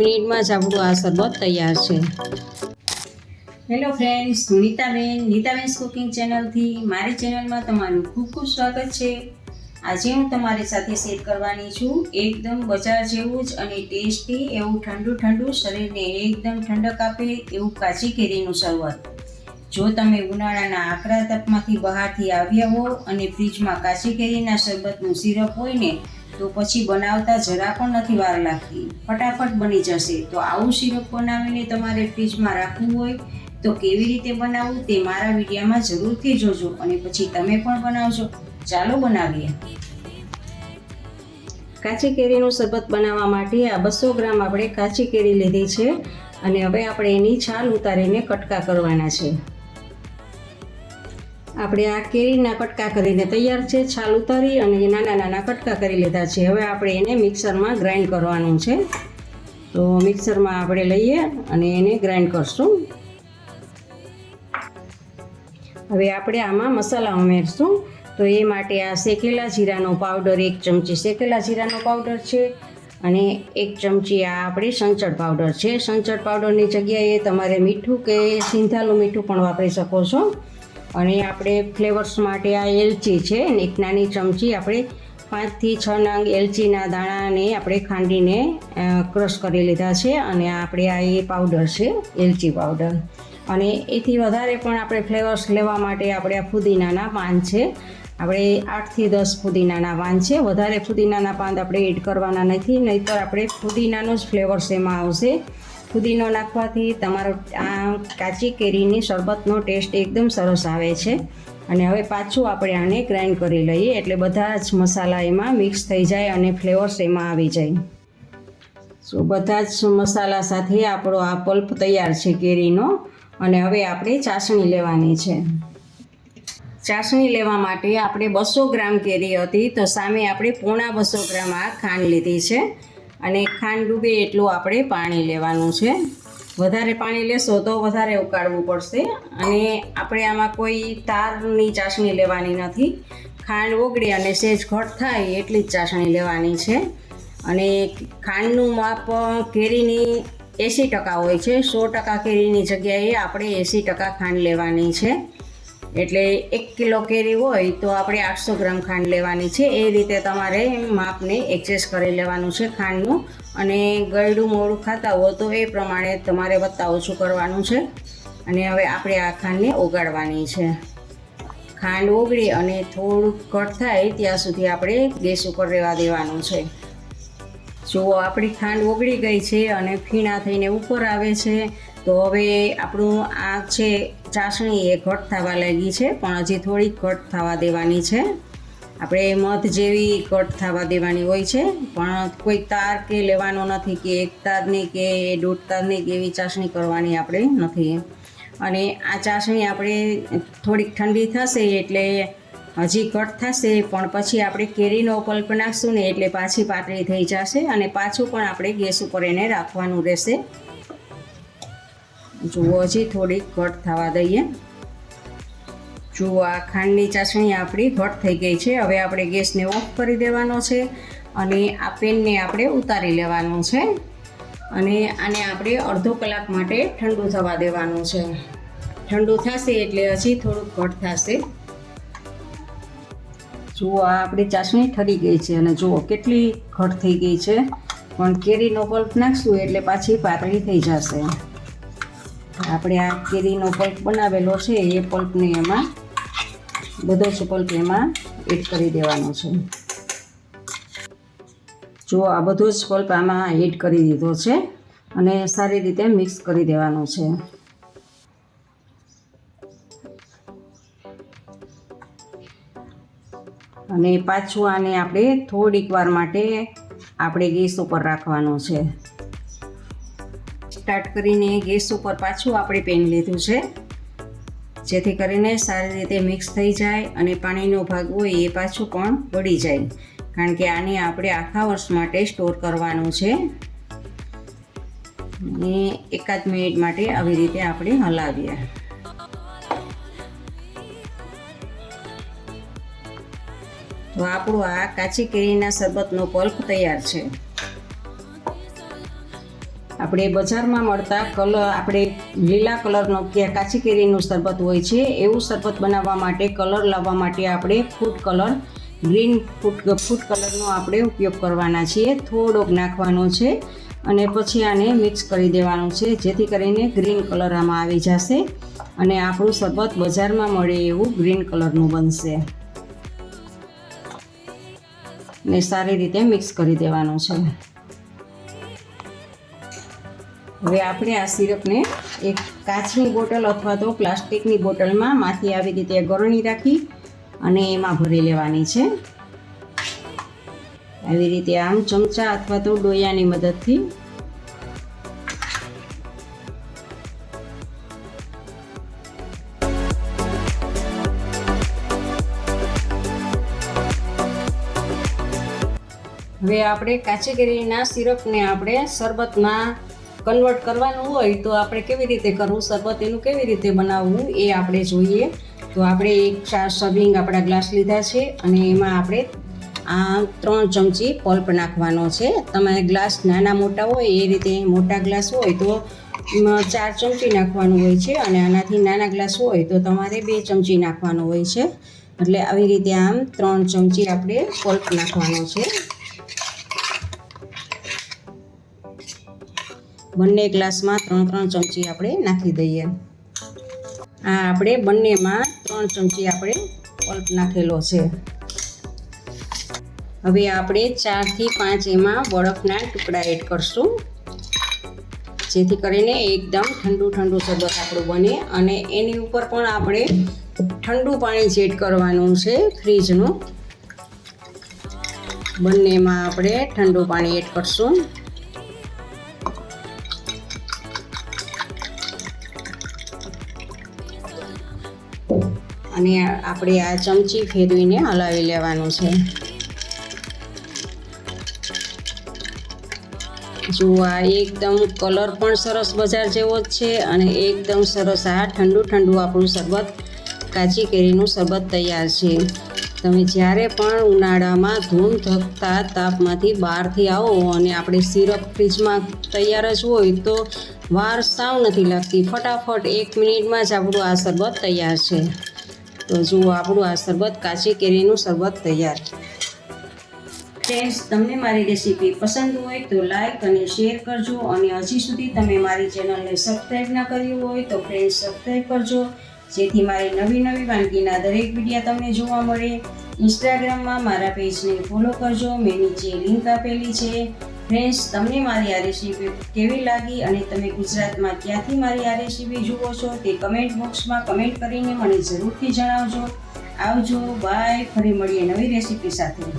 મિનિટમાં જ આપણું આ શરબત તૈયાર છે. Hello friends Nitaben, Nitaben's cooking ચેનલથી મારી ચેનલમાં તમારું ખૂબ ખૂબ સ્વાગત છે. આજે હું તમારી સાથે શેર કરવાની છું એકદમ બજાર જેવું જ અને ટેસ્ટી એવું ઠંડુ ઠંડુ શરીરને એકદમ ઠંડક આપે એવું કાચી કેરીનું શરબત જો તમે ઉનાળાના આકરા તપમાંથી બહારથી આવ્યા હો અને ફ્રીજમાં કાચી કેરીના શરબતનું સિરપ હોય ને તો પછી બનાવતા જરા પણ નથી વાર લાગતી. ફટાફટ બની જશે. તો આવું સિરપ બનાવીને તમારે ફ્રીજમાં રાખવું હોય તો કેવી રીતે બનાવવું તે મારા વિડીયામાં જરૂરથી જોજો અને પછી તમે પણ બનાવજો. ચાલો બનાવીએ. કાચી કેરીનું શરબત બનાવવા માટે આ બસો ગ્રામ આપણે કાચી કેરી લીધી છે અને હવે આપણે એની છાલ ઉતારીને કટકા કરવાના છે. આપણે આ કેરીના કટકા કરીને તૈયાર છે, છાલ ઉતારી અને નાના નાના કટકા કરી લીધા છે. હવે આપણે એને મિક્સરમાં ગ્રાઇન્ડ કરવાનું છે. તો મિક્સરમાં આપણે લઈએ અને એને ગ્રાઇન્ડ કરશું. હવે આપણે આમાં મસાલા ઉમેરશું. તો એ માટે આ શેકેલા જીરાનો પાવડર, એક ચમચી શેકેલા જીરાનો પાવડર છે અને એક ચમચી આ આપણે સંચળ પાવડર છે. સંચળ પાવડરની જગ્યાએ તમારે મીઠું કે સિંધાલું મીઠું પણ વાપરી શકો છો. અને આપણે ફ્લેવર્સ માટે આ એલચી છે એક નાની ચમચી આપણે પાંચથી છ નંગ એલચીના દાણાને આપણે ખાંડીને ક્રશ કરી લીધા છે અને આપણે આ એ પાવડર છે, એલચી પાવડર. અને એથી વધારે પણ આપણે ફ્લેવર્સ લેવા માટે આપણે આ ફુદીનાના પાન છે. આપણે આઠથી દસ ફુદીનાના પાન છે. વધારે ફુદીનાના પાન આપણે એડ કરવાના નથી, નહીંતર આપણે ફુદીનાનો જ ફ્લેવર્સ એમાં આવશે. ફુદીનો નાખવાથી તમારો આ કાચી કેરીની શરબતનો ટેસ્ટ એકદમ સરસ આવે છે. અને હવે પાછું આપણે આને ગ્રાઇન્ડ કરી લઈએ એટલે બધા જ મસાલા એમાં મિક્સ થઈ જાય અને ફ્લેવર્સ એમાં આવી જાય. સો બધા જ મસાલા સાથે આપણો આ પલ્પ તૈયાર છે કેરીનો. અને હવે આપણે ચાસણી લેવાની છે. ચાસણી લેવા માટે આપણે બસો ગ્રામ કેરી હતી તો સામે આપણે પોણા બસો ગ્રામ આ ખાંડ લીધી છે. અને ખાંડ ડૂબે એટલું આપણે પાણી લેવાનું છે. વધારે પાણી લેશો તો વધારે ઉકાળવું પડશે અને આપણે આમાં કોઈ તારની ચાસણી લેવાની નથી. ખાંડ ઓગળી અને સેજ ઘટ થાય એટલી જ ચાસણી લેવાની છે. અને ખાંડનું માપ કેરીની એંસી ટકા હોય છે. સો ટકા કેરીની જગ્યાએ આપણે એંસી ટકા ખાંડ લેવાની છે. એટલે એક કિલો કેરી હોય તો આપણે આઠસો ગ્રામ ખાંડ લેવાની છે. એ રીતે તમારે માપને એડજસ્ટ કરી લેવાનું છે ખાંડનું. અને ગળ્યું મોડું ખાતા હો તો એ પ્રમાણે તમારે વત્તા ઓછું કરવાનું છે. અને હવે આપણે આ ખાંડને ઓગાળવાની છે. ખાંડ ઓગળી અને થોડુંક ઘટ થાય ત્યાં સુધી આપણે ગેસ ઉપર રહેવા દેવાનું છે. જુઓ આપણી ખાંડ ઓગળી ગઈ છે અને ફીણા થઈને ઉપર આવે છે. તો હવે આપણું આ છે ચાસણી એ ઘટ થવા લાગી છે, પણ હજી થોડીક ઘટ થવા દેવાની છે. આપણે મધ જેવી ઘટ થવા દેવાની હોય છે, પણ કોઈ તાર કે લેવાનો નથી કે એક તારની કે દોઢ તારની કે એવી ચાસણી કરવાની આપણે નથી. અને આ ચાસણી આપણે થોડીક ઠંડી થશે એટલે હજી ઘટ થશે, પણ પછી આપણે કેરીનો પલ્પ નાખશું ને એટલે પાછી પાતળી થઈ જશે અને પાછું પણ આપણે ગેસ ઉપર એને રાખવાનું રહેશે. જુઓ હજી થોડીક ઘટ થવા દઈએ. જુઓ, આ ખાંડની ચાસણી આપણી ઘટ થઈ ગઈ છે. હવે આપણે ગેસને ઓફ કરી દેવાનો છે અને આ પેનને આપણે ઉતારી લેવાનું છે. અને આને આપણે અડધો કલાક માટે ઠંડુ થવા દેવાનું છે. ઠંડુ થશે એટલે હજી થોડુંક ઘટ થશે. જુઓ, આ આપણી ચાસણી ઠરી ગઈ છે અને જુઓ કેટલી ઘટ થઈ ગઈ છે. પણ કેરીનો પલ્પ નાખશું એટલે પાછી પાતળી થઈ જશે. આપણે આ કેરીનો પલ્પ બનાવેલો છે, એ પલ્પને એમાં, બધો જ પલ્પ એમાં એડ કરી દેવાનો છે. જો આ બધો જ પલ્પ આમાં એડ કરી દીધો છે અને સારી રીતે મિક્સ કરી દેવાનો છે. અને પાછું આને આપણે થોડીક વાર માટે આપણે ગેસ ઉપર રાખવાનું છે. સ્ટાર્ટ કરીને ગેસ ઉપર પાછું આપણે પેન લીધું છે. જેથી કરીને સારી રીતે મિક્સ થઈ જાય અને પાણીનો ભાગ હોય એ પાછું પણ વળી જાય. કારણ કે આને આપણે આખા વર્ષ માટે સ્ટોર કરવાનું છે. અને એકાદ મિનિટ માટે આવી રીતે આપણે હલાવીએ. તો આપણું આ કાચી કેરીના શરબતનો પલ્પ તૈયાર છે. આપણે બજારમાં મળતા કલર, આપણે લીલા કલરનો કે કાચી કેરીનું શરબત હોય છે, એવું શરબત બનાવવા માટે, કલર લાવવા માટે આપણે food colour, green food food કલરનો આપણે ઉપયોગ કરવાના છીએ. થોડોક નાખવાનો છે અને પછી આને મિક્સ કરી દેવાનું છે, જેથી કરીને ગ્રીન કલર આમાં આવી જશે અને આપણું શરબત બજારમાં મળે એવું ગ્રીન કલરનું બનશે. ને સારી રીતે મિક્સ કરી દેવાનું છે. હવે આપણે આ સિરપને એક કાચની બોટલ અથવા તો પ્લાસ્ટિકની બોટલમાં માથી આવી રીતે ગરણી રાખી અને એમાં ભરી લેવાની છે. આવી રીતે આમ ચમચા અથવા તો ડોયાની મદદથી હવે આપણે કાચી કેરીના સિરપને આપણે શરબતમાં કન્વર્ટ કરવાનું હોય તો આપણે કેવી રીતે કરવું? શરબત એનું કેવી રીતે બનાવવું? એ આપણે જોઈએ. તો આપણે એક ચાર સર્વિંગ આપણા ગ્લાસ લીધા છે અને એમાં આપણે આ ત્રણ ચમચી પલ્પ નાખવાનો છે. તમારે ગ્લાસ નાના મોટા હોય, એ રીતે મોટા ગ્લાસ હોય તો ચાર ચમચી નાખવાનું હોય છે અને આનાથી નાના ગ્લાસ હોય તો તમારે બે ચમચી નાખવાનું હોય છે. એટલે આવી રીતે આમ ત્રણ ચમચી આપણે પલ્પ નાખવાનો છે. બંને ગ્લાસમાં ત્રણ ત્રણ ચમચી આપણે નાખી દઈએ. આ આપણે બંનેમાં ત્રણ ચમચી આપણે પલ્પ નાખેલો છે. હવે આપણે ચારથી પાંચ એમાં બરફના ટુકડા એડ કરશું. જેથી કરીને એકદમ ઠંડુ ઠંડુ શરબત આપણું બને અને એની ઉપર પણ આપણે ઠંડુ પાણી જ એડ કરવાનું છે ફ્રીજનું. બંનેમાં આપણે ઠંડુ પાણી એડ કરશું. અને આપણે આ ચમચી ફેરવીને હલાવી લેવાનું છે. જો આ એકદમ કલર પણ સરસ બજાર જેવો જ છે અને એકદમ સરસ આ ઠંડુ ઠંડુ આપણું શરબત, કાચી કેરીનું શરબત તૈયાર છે. તમે જ્યારે પણ ઉનાળામાં ધૂમ ધકતા તાપમાંથી બહારથી આવો અને આપણે સિરપ ફ્રીજમાં તૈયાર જ હોય તો વાર સાવ નથી લાગતી. ફટાફટ એક મિનિટમાં જ આપણું આ શરબત તૈયાર છે. તો જુઓ આપણું આ શરબત કાચી કેરીનું શરબત તૈયાર. ફ્રેન્ડ્સ તમને મારી રેસીપી પસંદ હોય તો લાઈક અને શેર કરજો અને હજી સુધી તમે મારી ચેનલને સબસ્ક્રાઈબ ના કર્યું હોય તો ફ્રેન્ડ્સ સબસ્ક્રાઈબ કરજો. જેથી મારી નવી નવી વાનગીના દરેક વિડીયા તમને જોવા મળે. ઇન્સ્ટાગ્રામમાં મારા પેજને ફોલો કરજો. મેં નીચે લિંક આપેલી છે. ફ્રેન્ડ્સ તમને મારી આ રેસીપી કેવી લાગી અને તમે ગુજરાતમાં ક્યાંથી મારી આ રેસીપી જુઓ છો તે કમેન્ટ બોક્સમાં કમેન્ટ કરીને મને જરૂરથી જણાવજો. આવજો બાય ફરી મળીએ નવી રેસીપી સાથે.